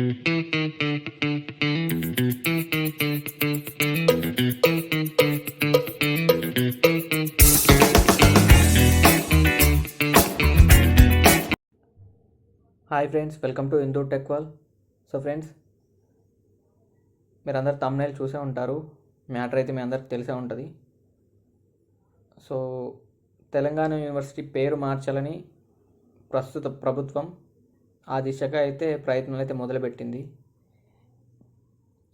Hi friends welcome to Indo tech wall so friends మీరు అందరు thumbnail చూసే ఉంటారు. మ్యాటర్ అయితే మీ అందరికి తెలిసే ఉంటుంది. సో తెలంగాణ యూనివర్సిటీ పేరు మార్చాలని ప్రస్తుత ప్రభుత్వం ఆ దిశగా అయితే ప్రయత్నాలు అయితే మొదలుపెట్టింది.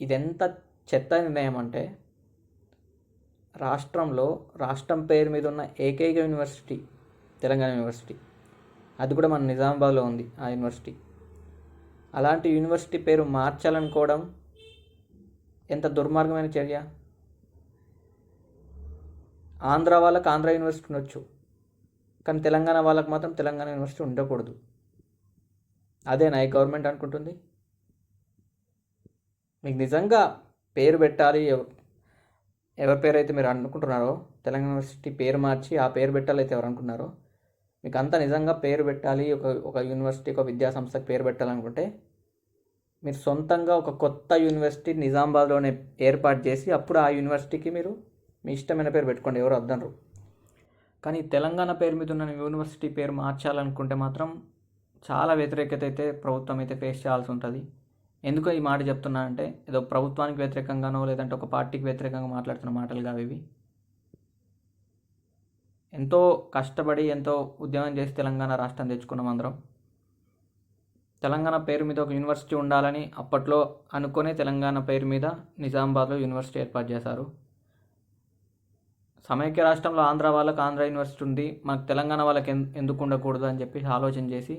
ఇదెంత చెత్త నిర్ణయం అంటే రాష్ట్రంలో రాష్ట్రం పేరు మీద ఉన్న ఏకైక యూనివర్సిటీ తెలంగాణ యూనివర్సిటీ. అది కూడా మన నిజామాబాద్లో ఉంది ఆ యూనివర్సిటీ. అలాంటి యూనివర్సిటీ పేరు మార్చాలనుకోవడం ఎంత దుర్మార్గమైన చర్య? ఆంధ్ర వాళ్ళకి ఆంధ్ర యూనివర్సిటీ ఉండొచ్చు కానీ తెలంగాణ వాళ్ళకి మాత్రం తెలంగాణ యూనివర్సిటీ ఉండకూడదు. అదేనా ఈ గవర్నమెంట్ అనుకుంటుంది? మీకు నిజంగా పేరు పెట్టాలి. ఎవరి పేరు అయితే మీరు అనుకుంటున్నారో తెలంగాణ యూనివర్సిటీ పేరు మార్చి ఆ పేరు పెట్టాలైతే ఎవరు అనుకున్నారో మీకు అంతా నిజంగా పేరు పెట్టాలి ఒక ఒక యూనివర్సిటీ ఒక విద్యా సంస్థకి పేరు పెట్టాలనుకుంటే మీరు సొంతంగా ఒక కొత్త యూనివర్సిటీ నిజామాబాద్లోనే ఏర్పాటు చేసి అప్పుడు ఆ యూనివర్సిటీకి మీరు మీ ఇష్టమైన పేరు పెట్టుకోండి ఎవరు వద్దనరు. కానీ తెలంగాణ పేరు మీద ఉన్న యూనివర్సిటీ పేరు మార్చాలనుకుంటే మాత్రం చాలా వ్యతిరేకత అయితే ప్రభుత్వం అయితే ఫేస్ చేయాల్సి ఉంటుంది ఎందుకు ఈ మాట చెప్తున్నా అంటే ఏదో ప్రభుత్వానికి వ్యతిరేకంగానో లేదంటే ఒక పార్టీకి వ్యతిరేకంగా మాట్లాడుతున్న మాటలు కావు ఇవి. ఎంతో కష్టపడి ఎంతో ఉద్యమం చేసి తెలంగాణ రాష్ట్రం తెచ్చుకున్నాం అందరం తెలంగాణ పేరు మీద ఒక యూనివర్సిటీ ఉండాలని అప్పట్లో అనుకునే తెలంగాణ పేరు మీద నిజామాబాద్లో యూనివర్సిటీ ఏర్పాటు చేశారు. సమైక్య రాష్ట్రంలో ఆంధ్ర వాళ్ళకి ఆంధ్ర యూనివర్సిటీ ఉంది. మనకు తెలంగాణ వాళ్ళకి ఎందుకు ఉండకూడదు అని చెప్పి ఆలోచన చేసి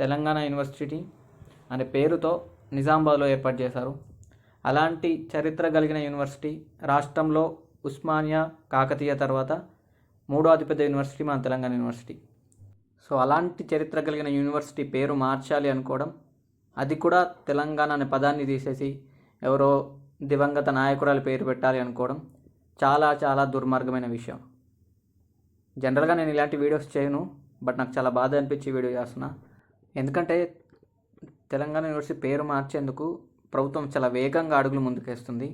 తెలంగాణ యూనివర్సిటీ అనే పేరుతో నిజామాబాద్లో ఏర్పాటు చేశారు. అలాంటి చరిత్ర కలిగిన యూనివర్సిటీ రాష్ట్రంలో ఉస్మానియా కాకతీయ తర్వాత మూడో అతిపెద్ద యూనివర్సిటీ మన తెలంగాణ యూనివర్సిటీ. సో అలాంటి చరిత్ర కలిగిన యూనివర్సిటీ పేరు మార్చాలి అనుకోవడం అది కూడా తెలంగాణ అనే పదాన్ని తీసేసి ఎవరో దివంగత నాయకురాలు పేరు పెట్టాలి అనుకోవడం చాలా చాలా దుర్మార్గమైన విషయం. జనరల్గా నేను ఇలాంటి వీడియోస్ చేయను బట్ నాకు చాలా బాధ అనిపించి వీడియో చేస్తున్నా. ఎందుకంటే తెలంగాణ యూనివర్సిటీ పేరు మార్చేందుకు ప్రభుత్వం చాలా వేగంగా అడుగులు ముందుకేస్తుంది.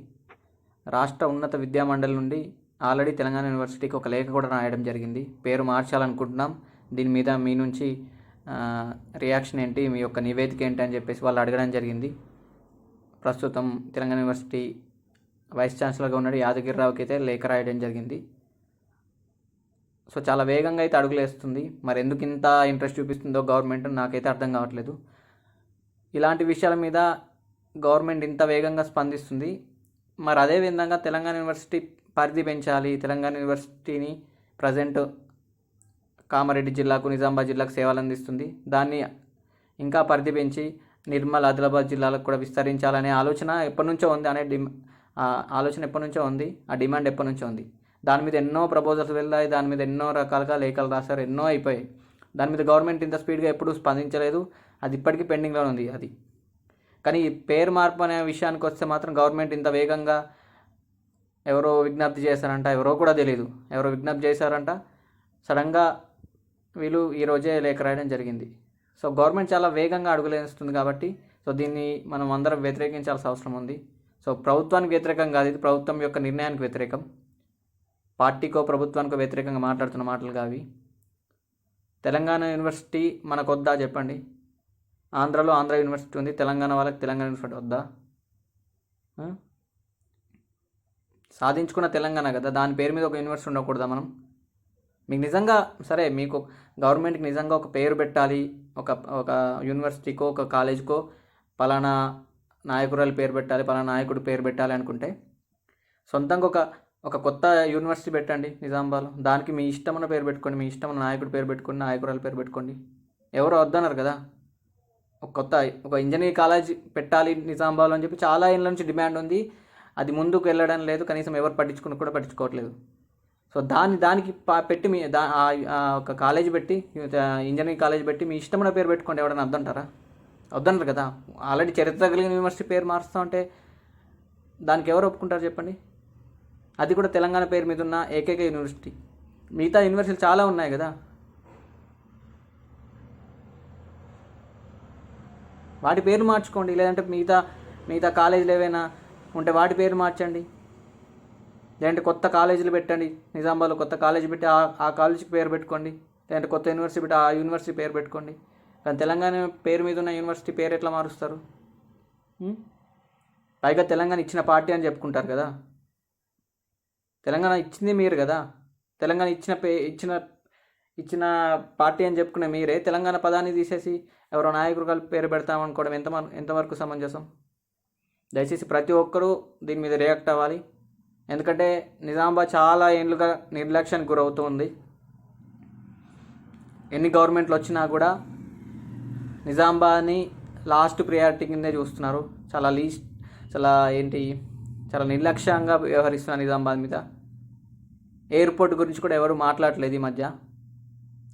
రాష్ట్ర ఉన్నత విద్యా మండలి నుండి ఆల్రెడీ తెలంగాణ యూనివర్సిటీకి ఒక లేఖ కూడా రాయడం జరిగింది. పేరు మార్చాలనుకుంటున్నాం. దీని మీద మీ నుంచి రియాక్షన్ ఏంటి? మీ యొక్క నివేదిక ఏంటి అని చెప్పేసి వాళ్ళు అడగడం జరిగింది. ప్రస్తుతం తెలంగాణ యూనివర్సిటీ వైస్ ఛాన్సలర్గా ఉన్నాడు యాదగిరిరావుకి అయితే లేఖ రాయడం జరిగింది. సో చాలా వేగంగా అయితే అడుగులేస్తుంది మరి ఎందుకు ఇంత ఇంట్రెస్ట్ చూపిస్తుందో గవర్నమెంట్ నాకైతే అర్థం కావట్లేదు. ఇలాంటి విషయాల మీద గవర్నమెంట్ ఇంత వేగంగా స్పందిస్తుంది. మరి అదే విధంగా తెలంగాణ యూనివర్సిటీ పరిధి పెంచాలి. తెలంగాణ యూనివర్సిటీని ప్రజెంట్ కామారెడ్డి జిల్లాకు నిజామాబాద్ జిల్లాకు సేవలు అందిస్తుంది. దాన్ని ఇంకా పరిధి పెంచి నిర్మల్ ఆదిలాబాద్ జిల్లాలకు కూడా విస్తరించాలనే ఆలోచన ఎప్పటి నుంచో ఉంది అనే డిమ్ ఆలోచన ఎప్పటి నుంచో ఉంది. ఆ డిమాండ్ ఎప్పటి నుంచో ఉంది. దాని మీద ఎన్నో ప్రపోజల్స్ వెళ్ళాయి దాని మీద ఎన్నో రకాలుగా లేఖలు రాశారు ఎన్నో అయిపోయాయి. దాని మీద గవర్నమెంట్ ఇంత స్పీడ్గా ఎప్పుడూ స్పందించలేదు. అది ఇప్పటికీ పెండింగ్లో ఉంది అది. కానీ పేరు మార్పు అనే విషయానికి వస్తే మాత్రం గవర్నమెంట్ ఇంత వేగంగా ఎవరో విజ్ఞప్తి చేశారంట ఎవరో కూడా తెలియదు ఎవరో విజ్ఞప్తి చేశారంట. సడన్గా వీళ్ళు ఈరోజే లేఖ రాయడం జరిగింది. సో గవర్నమెంట్ చాలా వేగంగా అడుగులేస్తుంది కాబట్టి సో దీన్ని మనం అందరం వ్యతిరేకించాల్సిన అవసరం ఉంది. సో ప్రభుత్వానికి వ్యతిరేకం కాదు ఇది ప్రభుత్వం యొక్క నిర్ణయానికి వ్యతిరేకం. పార్టీకో ప్రభుత్వానికో వ్యతిరేకంగా మాట్లాడుతున్న మాటలు కావి. తెలంగాణ యూనివర్సిటీ మనకు వద్దా చెప్పండి? ఆంధ్రలో ఆంధ్ర యూనివర్సిటీ ఉంది తెలంగాణ వాళ్ళకి తెలంగాణ యూనివర్సిటీ వద్దా? సాధించుకున్న తెలంగాణ కదా దాని పేరు మీద ఒక యూనివర్సిటీ ఉండకూడదా మనం? మీకు నిజంగా సరే మీకు గవర్నమెంట్కి నిజంగా ఒక పేరు పెట్టాలి ఒక ఒక యూనివర్సిటీకో ఒక కాలేజ్కో పలానా నాయకురాలు పేరు పెట్టాలి పలానా నాయకుడు పేరు పెట్టాలి అనుకుంటే సొంతంగా ఒక ఒక కొత్త యూనివర్సిటీ పెట్టండి నిజామాబాద్లో దానికి మీ ఇష్టమైన పేరు పెట్టుకోండి మీ ఇష్టమైన నాయకుడు పేరు పెట్టుకోండి నాయకురాలు పేరు పెట్టుకోండి. ఎవరు వద్దన్నారు కదా? ఒక కొత్త ఒక ఇంజనీరింగ్ కాలేజ్ పెట్టాలి నిజామాబాద్లో అని చెప్పి చాలా ఏళ్ళ నుంచి డిమాండ్ ఉంది. అది ముందుకు వెళ్ళడం లేదు కనీసం ఎవరు పట్టించుకుని కూడా పట్టించుకోవట్లేదు. సో దాన్ని దానికి పా- పెట్టి మీ దా ఆ- ఒక కాలేజ్ పెట్టి ఇంజనీరింగ్ కాలేజ్ పెట్టి మీ ఇష్టమైన పేరు పెట్టుకోండి ఎవడన్నా వద్దంటారా? వద్దన్నారు కదా? ఆల్రెడీ చరిత్ర కలిగిన యూనివర్సిటీ పేరు మారుస్తూ ఉంటే దానికి ఎవరు ఒప్పుకుంటారు చెప్పండి? అది కూడా తెలంగాణ పేరు మీద ఉన్న ఏకైక యూనివర్సిటీ. మిగతా యూనివర్సిటీలు చాలా ఉన్నాయి కదా. వాటి పేరు మార్చుకోండి లేదంటే మిగతా మిగతా కాలేజీలు ఏవైనా ఉంటే వాటి పేరు మార్చండి. లేదంటే కొత్త కాలేజీలు పెట్టండి నిజామాబాద్లో కొత్త కాలేజీ పెట్టి ఆ ఆ కాలేజీకి పేరు పెట్టుకోండి లేదంటే కొత్త యూనివర్సిటీ పెట్టి ఆ యూనివర్సిటీ పేరు పెట్టుకోండి. కానీ తెలంగాణ పేరు మీద ఉన్న యూనివర్సిటీ పేరు ఎట్లా మారుస్తారు? పైగా తెలంగాణ ఇచ్చిన పార్టీ అని చెప్పుకుంటారు కదా. తెలంగాణ ఇచ్చింది మీరు కదా? తెలంగాణ ఇచ్చిన పే ఇచ్చిన ఇచ్చిన పార్టీ అని చెప్పుకునే మీరే తెలంగాణ పదాన్ని తీసేసి ఎవరో నాయకుడు కలిపి పేరు పెడతామనుకోవడం ఎంత ఎంతవరకు సమంజసం? దయచేసి ప్రతి ఒక్కరూ దీని మీద రియాక్ట్ అవ్వాలి. ఎందుకంటే నిజామాబాద్ చాలా ఏళ్ళుగా నిర్లక్ష్యానికి గురవుతుంది. ఎన్ని గవర్నమెంట్లు వచ్చినా కూడా నిజామాబాద్ని లాస్ట్ ప్రియారిటీ కిందే చూస్తున్నారు. చాలా లీస్ట్ చాలా ఏంటి చాలా నిర్లక్ష్యంగా వ్యవహరిస్తున్నారు నిజామాబాద్ మీద. ఎయిర్పోర్ట్ గురించి కూడా ఎవరు మాట్లాడలేదు ఈ మధ్య.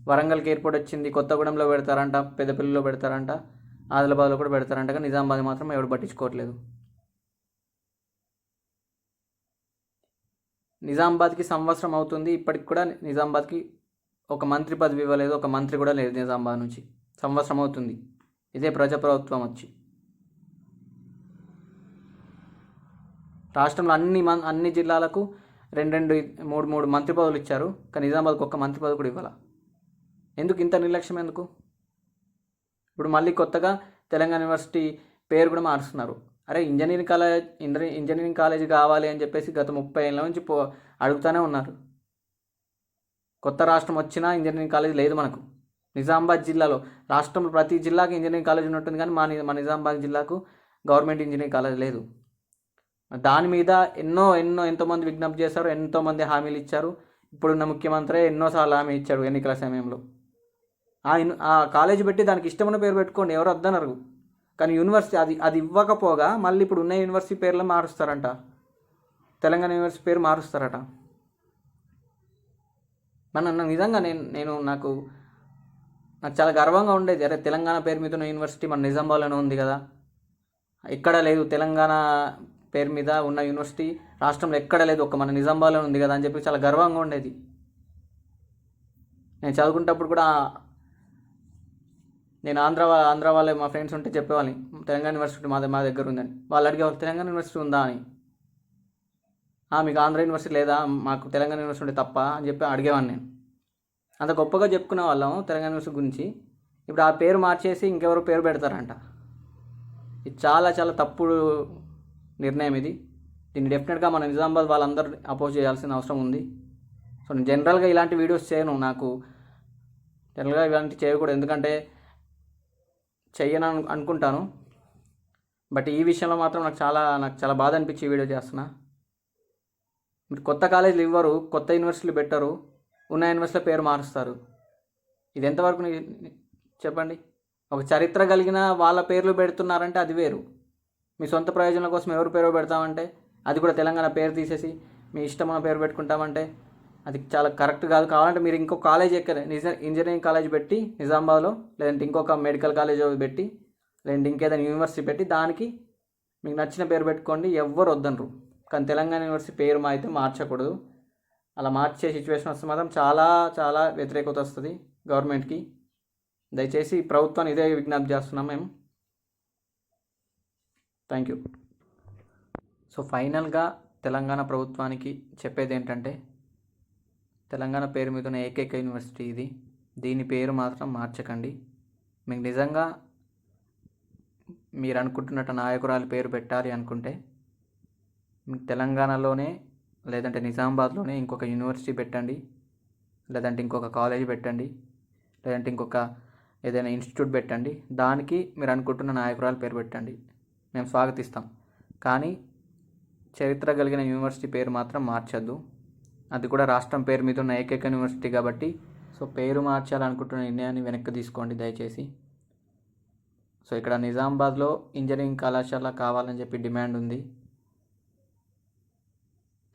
వరంగల్కి ఎయిర్పోర్ట్ వచ్చింది కొత్తగూడెంలో పెడతారంట పెద్దపల్లిలో పెడతారంట ఆదిలాబాద్లో కూడా పెడతారంట కానీ నిజామాబాద్ మాత్రం ఎవరు పట్టించుకోవట్లేదు. నిజామాబాద్కి సంవత్సరం అవుతుంది ఇప్పటికి కూడా నిజామాబాద్కి ఒక మంత్రి పదవి ఇవ్వలేదు ఒక మంత్రి కూడా లేదు నిజామాబాద్ నుంచి. సంవత్సరం అవుతుంది. ఇదే ప్రజాప్రభుత్వం వచ్చి. రాష్ట్రంలో అన్ని మన్ అన్ని జిల్లాలకు రెండు రెండు మూడు మూడు మంత్రి పదవులు ఇచ్చారు. కానీ నిజామాబాద్కి ఒక్క మంత్రి పదవి కూడా ఇవ్వాల? ఎందుకు ఇంత నిర్లక్ష్యం ఎందుకు? ఇప్పుడు మళ్ళీ కొత్తగా తెలంగాణ యూనివర్సిటీ పేరు కూడా మారుస్తున్నారు. అరే engineering college engineering engineering college కావాలి అని చెప్పేసి గత ముప్పై ఏళ్ళ నుంచి పో అడుగుతూనే ఉన్నారు. కొత్త రాష్ట్రం వచ్చినా ఇంజనీరింగ్ కాలేజ్ లేదు మనకు. నిజామాబాద్ జిల్లాలో రాష్ట్రంలో ప్రతి జిల్లాకి ఇంజనీరింగ్ కాలేజ్ ఉన్నట్టుంది కానీ మా మా నిజామాబాద్ జిల్లాకు గవర్నమెంట్ ఇంజనీరింగ్ కాలేజ్ లేదు. దాని మీద ఎన్నో ఎన్నో ఎంతోమంది విజ్ఞప్తి చేశారు ఎంతోమంది హామీలు ఇచ్చారు. ఇప్పుడున్న ముఖ్యమంత్రి ఎన్నోసార్లు హామీ ఇచ్చాడు ఎన్నికల సమయంలో. ఆ ఆ కాలేజ్ పెట్టి దానికి ఇష్టమైన పేరు పెట్టుకోండి ఎవరు వద్దనరు. కానీ యూనివర్సిటీ అది అది ఇవ్వకపోగా మళ్ళీ ఇప్పుడు ఉన్న యూనివర్సిటీ పేర్లు మారుస్తారంట. తెలంగాణ యూనివర్సిటీ పేరు మారుస్తారట. మన నిజంగా నేను నేను నాకు నాకు చాలా గర్వంగా ఉండేది. అరే తెలంగాణ పేరు మీద ఉన్న యూనివర్సిటీ మన నిజామాబాద్లోనే ఉంది కదా. ఎక్కడ లేదు. తెలంగాణ పేరు మీద ఉన్న యూనివర్సిటీ రాష్ట్రంలో ఎక్కడ లేదు. ఒక మన నిజామాబాద్లో ఉంది కదా అని చెప్పి చాలా గర్వంగా ఉండేది. నేను చదువుకునేటప్పుడు కూడా నేను ఆంధ్ర ఆంధ్ర వాళ్ళే మా ఫ్రెండ్స్ ఉంటే చెప్పేవాళ్ళని. తెలంగాణ యూనివర్సిటీ మా మా దగ్గర ఉందని. వాళ్ళు అడిగేవాళ్ళు తెలంగాణ యూనివర్సిటీ ఉందా? అని. మీకు ఆంధ్ర యూనివర్సిటీ లేదా? మాకు తెలంగాణ యూనివర్సిటీ తప్ప అని చెప్పి అడిగేవాడిని నేను. అంత గొప్పగా చెప్పుకునే వాళ్ళం తెలంగాణ యూనివర్సిటీ గురించి. ఇప్పుడు ఆ పేరు మార్చేసి ఇంకెవరో పేరు పెడతారంట. ఇది చాలా చాలా తప్పుడు నిర్ణయం ఇది. దీన్ని డెఫినెట్గా మన నిజామాబాద్ వాళ్ళందరూ అపోజ్ చేయాల్సిన అవసరం ఉంది. సో నేను జనరల్గా ఇలాంటి వీడియోస్ చేయను. నాకు జనరల్గా ఇలాంటి చేయకూడదు. ఎందుకంటే చెయ్యను అనుకుంటాను. బట్ ఈ విషయంలో మాత్రం నాకు చాలా నాకు చాలా బాధ అనిపించి వీడియో చేస్తున్నా. మీరు కొత్త కాలేజీలు ఇవ్వరు. కొత్త యూనివర్సిటీలు పెట్టరు. ఉన్న యూనివర్సిటీలో పేరు మారుస్తారు. ఇది ఎంతవరకు చెప్పండి? ఒక చరిత్ర కలిగిన వాళ్ళ పేర్లు పెడుతున్నారంటే అది వేరు. మీ సొంత ప్రయోజనాల కోసం ఎవరు పేరు పెడతామంటే? అది కూడా తెలంగాణ పేరు తీసేసి మీ ఇష్టమైన పేరు పెట్టుకుంటామంటే? అది చాలా కరెక్ట్ కాదు. కావాలంటే మీరు ఇంకో కాలేజ్ ఎక్కరే నిజ ఇంజనీరింగ్ కాలేజ్ పెట్టి నిజామాబాద్లో లేదంటే ఇంకొక మెడికల్ కాలేజ్ పెట్టి లేదంటే ఇంకేదైనా యూనివర్సిటీ పెట్టి దానికి మీకు నచ్చిన పేరు పెట్టుకోండి. ఎవ్వరు వద్దనరు. కానీ తెలంగాణ యూనివర్సిటీ పేరు మా అయితే మార్చకూడదు. అలా మార్చే సిచ్యువేషన్ వస్తే మాత్రం చాలా చాలా వ్యతిరేకత వస్తుంది గవర్నమెంట్కి. దయచేసి ప్రభుత్వాన్ని ఇదే విజ్ఞప్తి చేస్తున్నాం మేము. థ్యాంక్ యూ సో ఫైనల్గా తెలంగాణ ప్రభుత్వానికి చెప్పేది ఏంటంటే తెలంగాణ పేరు మీద ఉన్న ఏకైక యూనివర్సిటీ ఇది. దీని పేరు మాత్రం మార్చకండి. మీకు నిజంగా మీరు అనుకుంటున్నట్టు నాయకురాలి పేరు పెట్టాలి అనుకుంటే తెలంగాణలోనే లేదంటే నిజామాబాద్లోనే ఇంకొక యూనివర్సిటీ పెట్టండి. లేదంటే ఇంకొక కాలేజ్ పెట్టండి. లేదంటే ఇంకొక ఏదైనా ఇన్స్టిట్యూట్ పెట్టండి. దానికి మీరు అనుకుంటున్న నాయకురాలు పేరు పెట్టండి. మేము స్వాగతిస్తాం. కానీ చరిత్ర కలిగిన యూనివర్సిటీ పేరు మాత్రం మార్చొద్దు. అది కూడా రాష్ట్రం పేరు మీద ఉన్న ఏకైక యూనివర్సిటీ కాబట్టి సో పేరు మార్చాలనుకుంటున్న నిర్ణయాన్ని వెనక్కి తీసుకోండి దయచేసి. సో ఇక్కడ నిజామాబాద్లో ఇంజనీరింగ్ కళాశాల కావాలని చెప్పి డిమాండ్ ఉంది.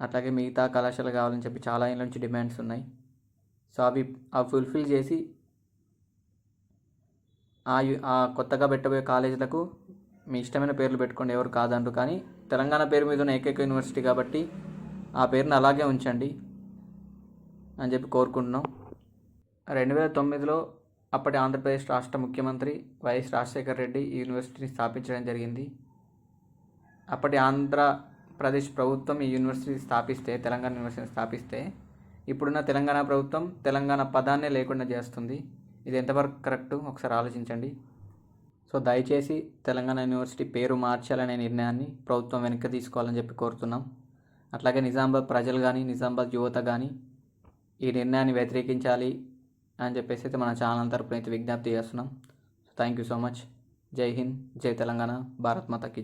అట్లాగే మిగతా కళాశాల కావాలని చెప్పి చాలా ఏళ్ళ నుంచి డిమాండ్స్ ఉన్నాయి. సో అవి అవి ఫుల్ఫిల్ చేసి ఆ యు- ఆ కొత్తగా పెట్టబోయే కాలేజీలకు మీ ఇష్టమైన పేర్లు పెట్టుకోండి ఎవరు కాదంటారు కానీ తెలంగాణ పేరు మీద ఉన్న ఏకైక యూనివర్సిటీ కాబట్టి ఆ పేరుని అలాగే ఉంచండి అని చెప్పి కోరుకుంటున్నాం. రెండు వేల తొమ్మిదిలో అప్పటి ఆంధ్రప్రదేశ్ రాష్ట్ర ముఖ్యమంత్రి వైఎస్ రాజశేఖర రెడ్డి ఈ యూనివర్సిటీని స్థాపించడం జరిగింది. అప్పటి ఆంధ్రప్రదేశ్ ప్రభుత్వం ఈ యూనివర్సిటీ స్థాపిస్తే తెలంగాణ యూనివర్సిటీని స్థాపిస్తే ఇప్పుడున్న తెలంగాణ ప్రభుత్వం తెలంగాణ పదాన్నే లేకుండా చేస్తుంది. ఇది ఎంతవరకు కరెక్ట్? ఒకసారి ఆలోచించండి. సో దయచేసి తెలంగాణ యూనివర్సిటీ పేరు మార్చాలనే నిర్ణయాన్ని ప్రభుత్వం వెనక్కి తీసుకోవాలని చెప్పి కోరుతున్నాం. అట్లాగే నిజామాబాద్ ప్రజలు కానీ నిజామాబాద్ యువత కానీ ఈ నిర్ణయాన్ని వ్యతిరేకించాలి అని చెప్పేసి అయితే మన ఛానల్ తరపున అయితే విజ్ఞప్తి చేస్తున్నాం. థ్యాంక్ యూ సో మచ్ జై హింద్ జై తెలంగాణ భారత్ మాత కీ